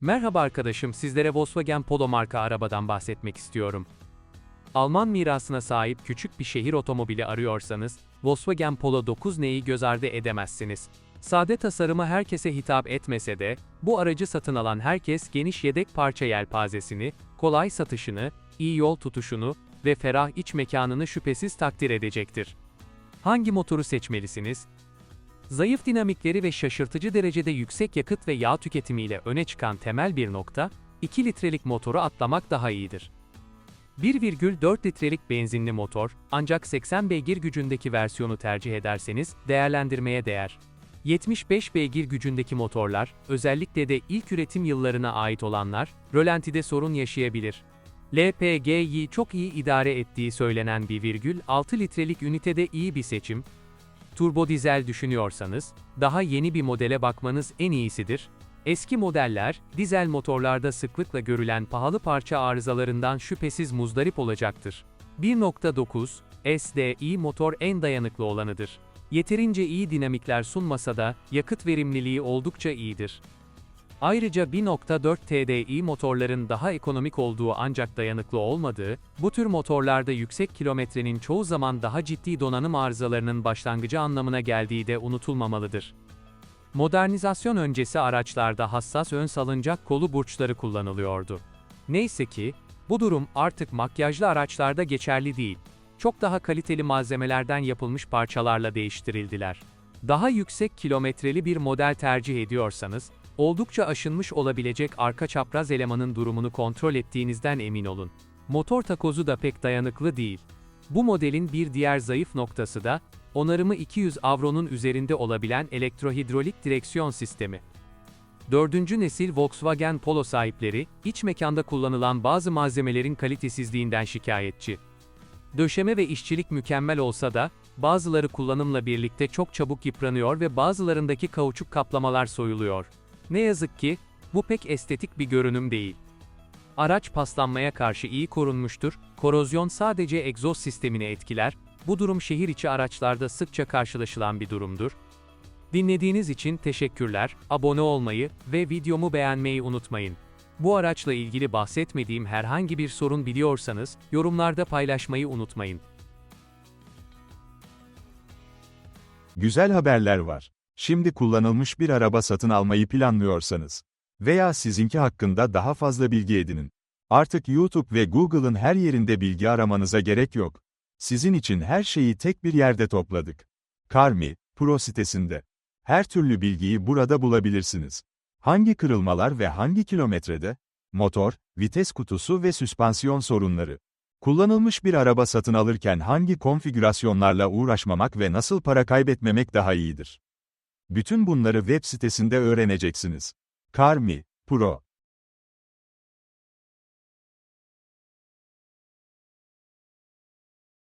Merhaba arkadaşım, sizlere Volkswagen Polo marka arabadan bahsetmek istiyorum. Alman mirasına sahip küçük bir şehir otomobili arıyorsanız, Volkswagen Polo 9N'yi göz ardı edemezsiniz. Sade tasarımı herkese hitap etmese de, bu aracı satın alan herkes geniş yedek parça yelpazesini, kolay satışını, iyi yol tutuşunu ve ferah iç mekanını şüphesiz takdir edecektir. Hangi motoru seçmelisiniz? Zayıf dinamikleri ve şaşırtıcı derecede yüksek yakıt ve yağ tüketimiyle öne çıkan temel bir nokta, 2 litrelik motoru atlamak daha iyidir. 1,4 litrelik benzinli motor, ancak 80 beygir gücündeki versiyonu tercih ederseniz, değerlendirmeye değer. 75 beygir gücündeki motorlar, özellikle de ilk üretim yıllarına ait olanlar, rölantide sorun yaşayabilir. LPG'yi çok iyi idare ettiği söylenen 1,6 litrelik ünitede iyi bir seçim, Turbo dizel düşünüyorsanız, daha yeni bir modele bakmanız en iyisidir. Eski modeller, dizel motorlarda sıklıkla görülen pahalı parça arızalarından şüphesiz muzdarip olacaktır. 1.9 SDI motor en dayanıklı olanıdır. Yeterince iyi dinamikler sunmasa da, yakıt verimliliği oldukça iyidir. Ayrıca 1.4 TDI motorların daha ekonomik olduğu ancak dayanıklı olmadığı, bu tür motorlarda yüksek kilometrenin çoğu zaman daha ciddi donanım arızalarının başlangıcı anlamına geldiği de unutulmamalıdır. Modernizasyon öncesi araçlarda hassas ön salıncak kolu burçları kullanılıyordu. Neyse ki, bu durum artık makyajlı araçlarda geçerli değil. Çok daha kaliteli malzemelerden yapılmış parçalarla değiştirildiler. Daha yüksek kilometreli bir model tercih ediyorsanız, oldukça aşınmış olabilecek arka çapraz elemanın durumunu kontrol ettiğinizden emin olun. Motor takozu da pek dayanıklı değil. Bu modelin bir diğer zayıf noktası da, onarımı 200 avronun üzerinde olabilen elektrohidrolik direksiyon sistemi. Dördüncü nesil Volkswagen Polo sahipleri, iç mekanda kullanılan bazı malzemelerin kalitesizliğinden şikayetçi. Döşeme ve işçilik mükemmel olsa da, bazıları kullanımla birlikte çok çabuk yıpranıyor ve bazılarındaki kauçuk kaplamalar soyuluyor. Ne yazık ki, bu pek estetik bir görünüm değil. Araç paslanmaya karşı iyi korunmuştur, korozyon sadece egzoz sistemini etkiler, bu durum şehir içi araçlarda sıkça karşılaşılan bir durumdur. Dinlediğiniz için teşekkürler, abone olmayı ve videomu beğenmeyi unutmayın. Bu araçla ilgili bahsetmediğim herhangi bir sorun biliyorsanız, yorumlarda paylaşmayı unutmayın. Güzel haberler var. Şimdi kullanılmış bir araba satın almayı planlıyorsanız veya sizinki hakkında daha fazla bilgi edinin. Artık YouTube ve Google'ın her yerinde bilgi aramanıza gerek yok. Sizin için her şeyi tek bir yerde topladık. Carmi, Pro sitesinde. Her türlü bilgiyi burada bulabilirsiniz. Hangi kırılmalar ve hangi kilometrede? Motor, vites kutusu ve süspansiyon sorunları. Kullanılmış bir araba satın alırken hangi konfigürasyonlarla uğraşmamak ve nasıl para kaybetmemek daha iyidir? Bütün bunları web sitesinde öğreneceksiniz. Carmi, Pro